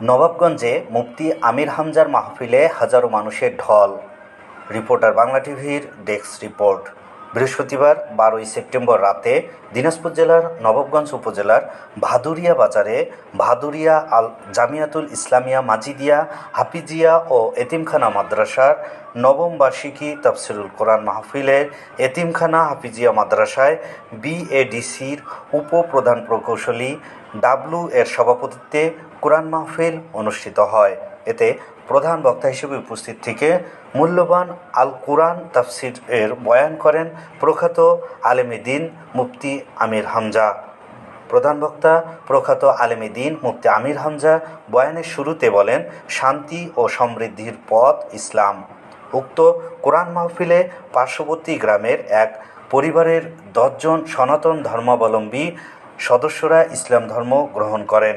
নবাবগঞ্জে মুফতি আমির হামজার মাহফিলে হাজারো মানুষের ঢল। রিপোর্টার বাংলা টিভির ডেস্ক রিপোর্ট। বৃহস্পতিবার, বারোই সেপ্টেম্বর রাতে দিনাজপুর জেলার নবাবগঞ্জ উপজেলার ভাদুরিয়া বাজারে ভাদুরিয়া আল জামিয়াতুল ইসলামিয়া মাজিদিয়া, হাফিজিয়া ও এতিমখানা মাদ্রাসার নবম বার্ষিকী তফসিরুল কোরআন মাহফিলের এতিমখানা, হাফিজিয়া মাদ্রাসায় বিএডিসির উপপ্রধান প্রকৌশলী ডাব্লু এর সভাপতিত্বে কোরআন মাহফিল অনুষ্ঠিত হয়। এতে প্রধান বক্তা হিসেবে উপস্থিত থেকে মূল্যবান আল কোরআন তাফসির এর বয়ান করেন প্রখ্যাত আলেমী দিন মুফতি আমির হামজা। প্রধান বক্তা, প্রখ্যাত আলেমী দিন মুফতি আমির হামজা বয়ানের শুরুতে বলেন, শান্তি ও সমৃদ্ধির পথ ইসলাম। উক্ত কোরআন মাহফিলে পার্শ্ববর্তী গ্রামের এক পরিবারের দশজন সনাতন ধর্মাবলম্বী সদস্যরা ইসলাম ধর্ম গ্রহণ করেন।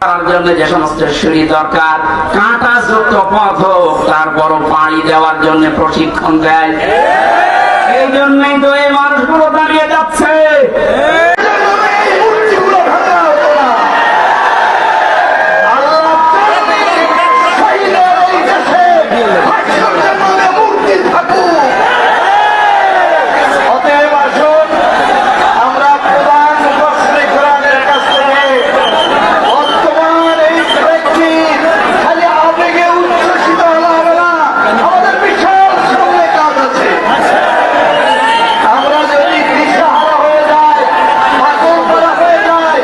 তার জন্য যে সমস্ত সিঁড়ি দরকার, কাঁটা যুক্ত পথ হোক তারপরও পাড়ি দেওয়ার জন্য প্রশিক্ষণ দেয়। এই জন্যই তো এই মানুষগুলো দাঁড়িয়ে যাচ্ছে অতএব আসুন আমরা প্রধান উপস্থিত কোরআনের কাছ থেকে বর্তমান এই প্রেক্ষিত খালি আবেগে উচ্ছ্বসিত হলে হবে না আমাদের বিশাল সামনে কাজ আছে আমরা যদি দিশাহারা হয়ে যাই পাগল করা হয়ে যায়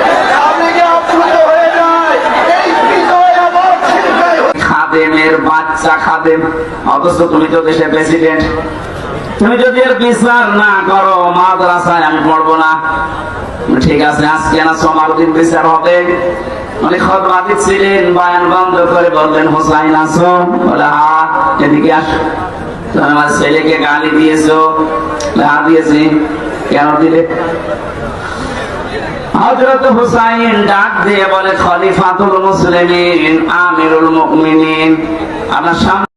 আবেগে আপ্লুত হয়ে যায় এই বিজয় আবার ছিনতাই হয়ে খাদেমের বাচ্চা খাদেম অথচ তুমি তো দেশের প্রেসিডেন্ট তুমি যদি এর বিচার না করো, মাদ্রাসায় আমি পড়ব না। ঠিক আছে, আজকে না সমারুদ্দিন বিচার হবে। উনি খতমা দিচ্ছিলেন বয়ান বন্ধ করে বললেন, হোসাইন আসো বলে, হা, এদিকে আস। আমার ছেলেকে গালি দিয়েছ। হ্যাঁ দিয়েছি। কেন দিলে? হযরত হুসাইন ডাক দিয়ে বলে, খলিফাতুল মুসলিমিন, আমিরুল মুমিনিন। আপনার সামনে